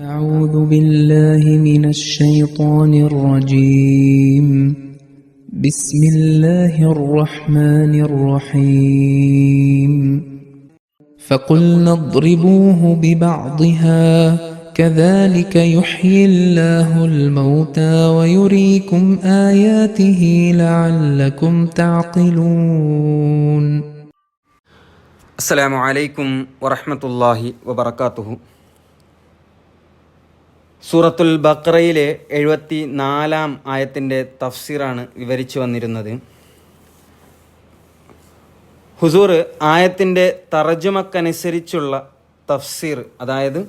أعوذ بالله من الشيطان الرجيم. بسم الله الرحمن الرحيم. فقلنا اضربوه ببعضها كذلك يحيي الله الموتى ويريكم آياته لعلكم تعقلون. السلام عليكم ورحمة الله وبركاته. സൂറത്തുൽ ബക്രയിലെ എഴുപത്തി നാലാം ആയത്തിന്റെ തഫ്സീറാണ് വിവരിച്ചു വന്നിരുന്നത്. ഹുസൂർ ആയത്തിന്റെ തർജമക്കനുസരിച്ചുള്ള തഫ്സീർ അതായത്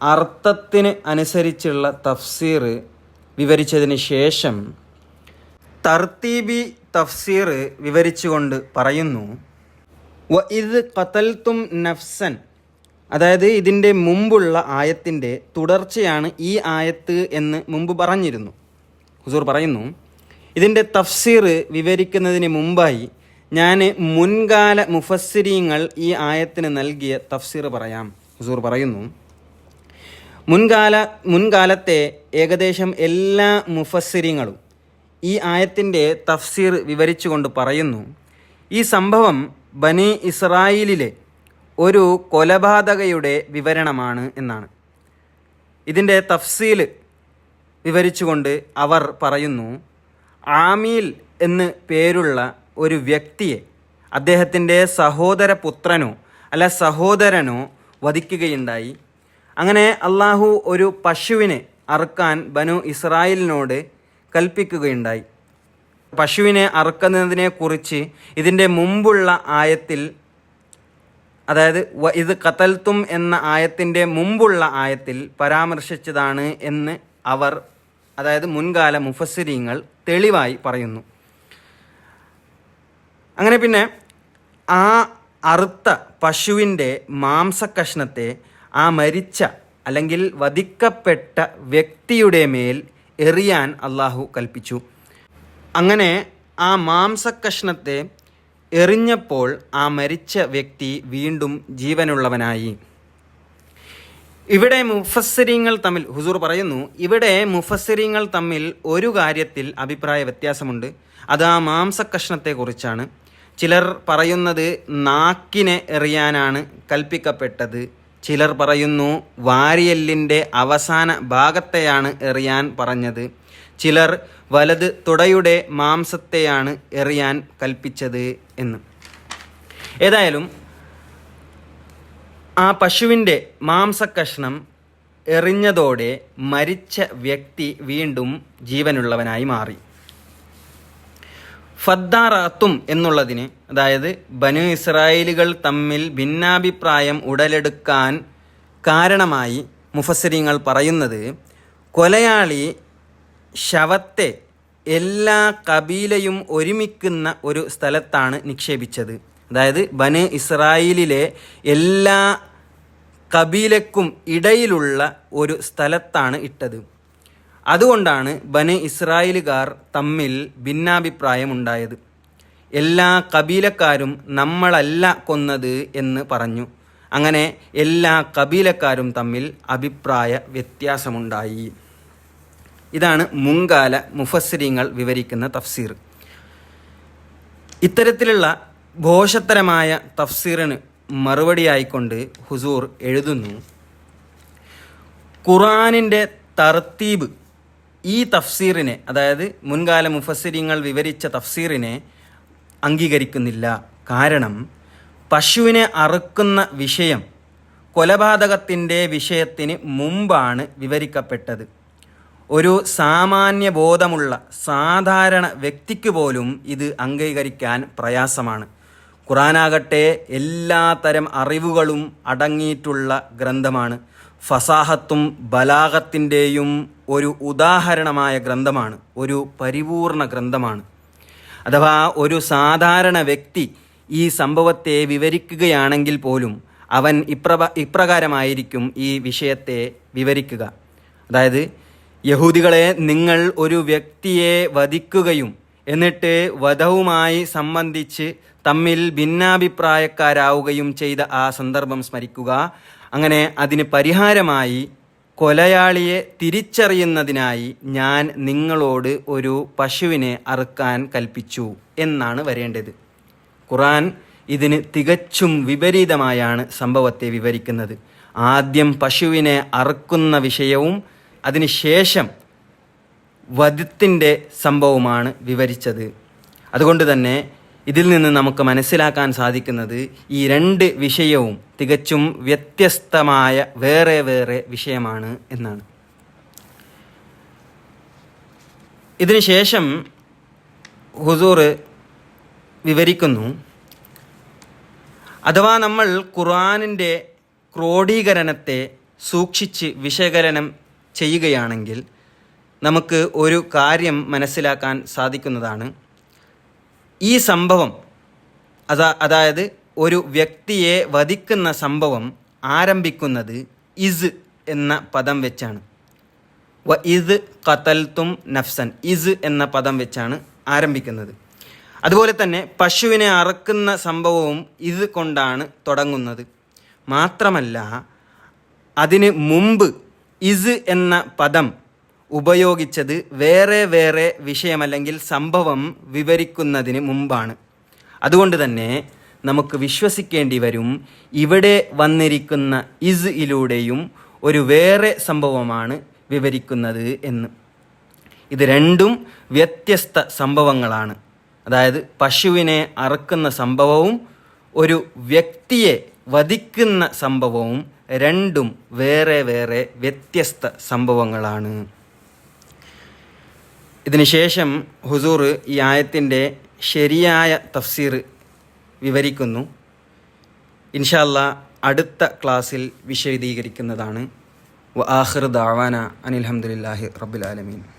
അർത്ഥത്തിന് അനുസരിച്ചുള്ള തഫ്സീർ വിവരിച്ചതിന് ശേഷം തർത്തീബി തഫ്സീർ വിവരിച്ചുകൊണ്ട് പറയുന്നു ഇത് കത്തൽത്തും നഫ്സൻ അതായത് ഇതിന്റെ മുമ്പുള്ള ആയത്തിന്റെ തുടർച്ചയാണ് ഈ ആയത്ത് എന്ന് മുമ്പ് പറഞ്ഞിരുന്നു. ഹുസൂർ പറയുന്നു ഇതിന്റെ തഫ്സീർ വിവരിക്കുന്നതിന് മുമ്പായി ഞാൻ മുൻകാല മുഫസ്സിരിങ്ങൾ ഈ ആയത്തിന് നൽകിയ തഫ്സീർ പറയാം. ഹുസൂർ പറയുന്നു മുൻകാല മുൻകാലത്തെ ഏകദേശം എല്ലാ മുഫസ്സിരിങ്ങളും ഈ ആയത്തിന്റെ തഫ്സീർ വിവരിച്ചുകൊണ്ട് പറയുന്നു ഈ സംഭവം ബനി ഇസ്രായേലിലെ ഒരു കൊലപാതകയുടെ വിവരണമാണ് എന്നാണ്. ഇതിന്റെ തഫ്സീൽ വിവരിച്ചുകൊണ്ട് അവർ പറയുന്നു ആമീൽ എന്ന് പേരുള്ള ഒരു വ്യക്തിയെ അദ്ദേഹത്തിന്റെ സഹോദര പുത്രനോ അല്ല സഹോദരനോ വധിക്കുകയുണ്ടായി. അങ്ങനെ അള്ളാഹു ഒരു പശുവിനെ അറുക്കാൻ ബനു ഇസ്രായേലിനോട് കൽപ്പിക്കുകയുണ്ടായി. പശുവിനെ അറുക്കുന്നതിനെക്കുറിച്ച് ഇതിന്റെ മുമ്പുള്ള ആയത്തിൽ അതായത് വ ഇത് കത്തൽത്തും എന്ന ആയത്തിന്റെ മുമ്പുള്ള ആയത്തിൽ പരാമർശിച്ചതാണ് എന്ന് അവർ അതായത് മുൻകാല മുഫസ്സിരിങ്ങൾ തെളിവായി പറയുന്നു. അങ്ങനെ പിന്നെ ആ അറുത്ത പശുവിന്റെ മാംസക്കഷ്ണത്തെ ആ മരിച്ച അല്ലെങ്കിൽ വധിക്കപ്പെട്ട വ്യക്തിയുടെ മേൽ എറിയാൻ അള്ളാഹു കൽപ്പിച്ചു. അങ്ങനെ ആ മാംസക്കഷ്ണത്തെ എറിഞ്ഞപ്പോൾ ആ മരിച്ച വ്യക്തി വീണ്ടും ജീവനുള്ളവനായി. ഇവിടെ മുഫസ്സിരിങ്ങൾ തമ്മിൽ ഹുസൂർ പറയുന്നു ഇവിടെ മുഫസ്സിരിങ്ങൾ തമ്മിൽ ഒരു കാര്യത്തിൽ അഭിപ്രായ വ്യത്യാസമുണ്ട്. അത് ആ മാംസക്കഷ്ണത്തെക്കുറിച്ചാണ്. ചിലർ പറയുന്നത് നാക്കിനെ എറിയാനാണ് കൽപ്പിക്കപ്പെട്ടത്. ചിലർ പറയുന്നു വാരിയല്ലിന്റെ അവസാന ഭാഗത്തെയാണ് എറിയാൻ പറഞ്ഞത്. ചിലർ വലത് തുടയുടെ മാംസത്തെയാണ് എറിയാൻ കൽപ്പിച്ചത് എന്ന്. ഏതായാലും ആ പശുവിന്റെ മാംസക്കഷ്ണം എറിഞ്ഞതോടെ മരിച്ച വ്യക്തി വീണ്ടും ജീവനുള്ളവനായി മാറി. ഫദ്ദാറാത്തും എന്നുള്ളതിന് അതായത് ബനു ഇസ്രായേലുകൾ തമ്മിൽ ഭിന്നാഭിപ്രായം ഉടലെടുക്കാൻ കാരണമായി മുഫസരിങ്ങൾ പറയുന്നത് കൊലയാളി ശവത്തെ എല്ലാ കബീലയും ഒരുമിക്കുന്ന ഒരു സ്ഥലത്താണ് നിക്ഷേപിച്ചത്. അതായത് ബന് ഇസ്രായേലിലെ എല്ലാ കബീലക്കും ഇടയിലുള്ള ഒരു സ്ഥലത്താണ് ഇട്ടത്. അതുകൊണ്ടാണ് ബന് ഇസ്രായേലുകാർ തമ്മിൽ ഭിന്നാഭിപ്രായമുണ്ടായത്. എല്ലാ കബീലക്കാരും നമ്മളല്ല കൊന്നത് എന്ന് പറഞ്ഞു. അങ്ങനെ എല്ലാ കബീലക്കാരും തമ്മിൽ അഭിപ്രായ വ്യത്യാസമുണ്ടായി. ഇതാണ് മുൻകാല മുഫസ്സിരിങ്ങൾ വിവരിക്കുന്ന തഫ്സീർ. ഇത്തരത്തിലുള്ള ഘോഷത്തരമായ തഫ്സീറിന് മറുപടിയായിക്കൊണ്ട് ഹുസൂർ എഴുതുന്നു ഖുറാനിന്റെ തർത്തീബ് ഈ തഫ്സീറിനെ അതായത് മുൻകാല മുഫസ്സിരിങ്ങൾ വിവരിച്ച തഫ്സീറിനെ അംഗീകരിക്കുന്നില്ല. കാരണം പശുവിനെ അറുക്കുന്ന വിഷയം കൊലപാതകത്തിന്റെ വിഷയത്തിന് മുമ്പാണ് വിവരിക്കപ്പെട്ടത്. ഒരു സാമാന്യ ബോധമുള്ള സാധാരണ വ്യക്തിക്ക് പോലും ഇത് അംഗീകരിക്കാൻ പ്രയാസമാണ്. ഖുറാനാകട്ടെ എല്ലാ തരം അറിവുകളും അടങ്ങിയിട്ടുള്ള ഗ്രന്ഥമാണ്. ഫസാഹത്തും ബലാഹത്തിന്റെയും ഒരു ഉദാഹരണമായ ഗ്രന്ഥമാണ്. ഒരു പരിപൂർണ ഗ്രന്ഥമാണ്. അഥവാ ഒരു സാധാരണ വ്യക്തി ഈ സംഭവത്തെ വിവരിക്കുകയാണെങ്കിൽ പോലും അവൻ ഇപ്രവ ഇപ്രകാരമായിരിക്കും ഈ വിഷയത്തെ വിവരിക്കുക. അതായത് യഹൂദികളെ നിങ്ങൾ ഒരു വ്യക്തിയെ വധിക്കുകയും എന്നിട്ട് വധവുമായി സംബന്ധിച്ച് തമ്മിൽ ഭിന്നാഭിപ്രായക്കാരാവുകയും ചെയ്ത ആ സന്ദർഭം സ്മരിക്കുക. അങ്ങനെ അതിന് പരിഹാരമായി കൊലയാളിയെ തിരിച്ചറിയുന്നതിനായി ഞാൻ നിങ്ങളോട് ഒരു പശുവിനെ അറുക്കാൻ കൽപ്പിച്ചു എന്നാണ് വരേണ്ടത്. ഖുറാൻ ഇതിന് തികച്ചും വിപരീതമായാണ് സംഭവത്തെ വിവരിക്കുന്നത്. ആദ്യം പശുവിനെ അറുക്കുന്ന വിഷയവും അതിനുശേഷം വധത്തിന്റെ സംഭവമാണ് വിവരിച്ചത്. അതുകൊണ്ട് തന്നെ ഇതിൽ നിന്ന് നമുക്ക് മനസ്സിലാക്കാൻ സാധിക്കുന്നത് ഈ രണ്ട് വിഷയവും തികച്ചും വ്യത്യസ്തമായ വേറെ വേറെ വിഷയമാണ് എന്നാണ്. ഇതിനുശേഷം ഹുസൂർ വിവരിക്കുന്നു അഥവാ നമ്മൾ ഖുർആാനിന്റെ ക്രോഡീകരണത്തെ സൂക്ഷിച്ച് വിശകലനം ചെയ്യുകയാണെങ്കിൽ നമുക്ക് ഒരു കാര്യം മനസ്സിലാക്കാൻ സാധിക്കുന്നതാണ്. ഈ സംഭവം അതാ അതായത് ഒരു വ്യക്തിയെ വധിക്കുന്ന സംഭവം ആരംഭിക്കുന്നത് ഇസ് എന്ന പദം വെച്ചാണ്. വ ഇസ് കത്തൽത്തും നഫ്സൻ ഇസ് എന്ന പദം വെച്ചാണ് ആരംഭിക്കുന്നത്. അതുപോലെ തന്നെ പശുവിനെ അറക്കുന്ന സംഭവവും ഇത് കൊണ്ടാണ് തുടങ്ങുന്നത്. മാത്രമല്ല അതിന് മുമ്പ് ഇസ് എന്ന പദം ഉപയോഗിച്ചത് വേറെ വേറെ വിഷയമല്ലെങ്കിൽ സംഭവം വിവരിക്കുന്നതിന് മുമ്പാണ്. അതുകൊണ്ട് തന്നെ നമുക്ക് വിശ്വസിക്കേണ്ടി വരും ഇവിടെ വന്നിരിക്കുന്ന ഇസ് ഇലൂടെയും ഒരു വേറെ സംഭവമാണ് വിവരിക്കുന്നത് എന്ന്. ഇത് രണ്ടും വ്യത്യസ്ത സംഭവങ്ങളാണ്. അതായത് പശുവിനെ അറുക്കുന്ന സംഭവവും ഒരു വ്യക്തിയെ വധിക്കുന്ന സംഭവവും രണ്ടും വേറെ വേറെ വ്യത്യസ്ത സംഭവങ്ങളാണ്. ഇതിനുശേഷം ഹുസൂർ ഈ ആയത്തിന്റെ ശരിയായ തഫ്സീർ വിവരിക്കുന്നു. ഇൻഷാല്ല അടുത്ത ക്ലാസ്സിൽ വിശദീകരിക്കുന്നതാണ്. വ ആഹിർ ദാവാന അനിൽഹമ്മദില്ലാഹി റബ്ബുലാലമീൻ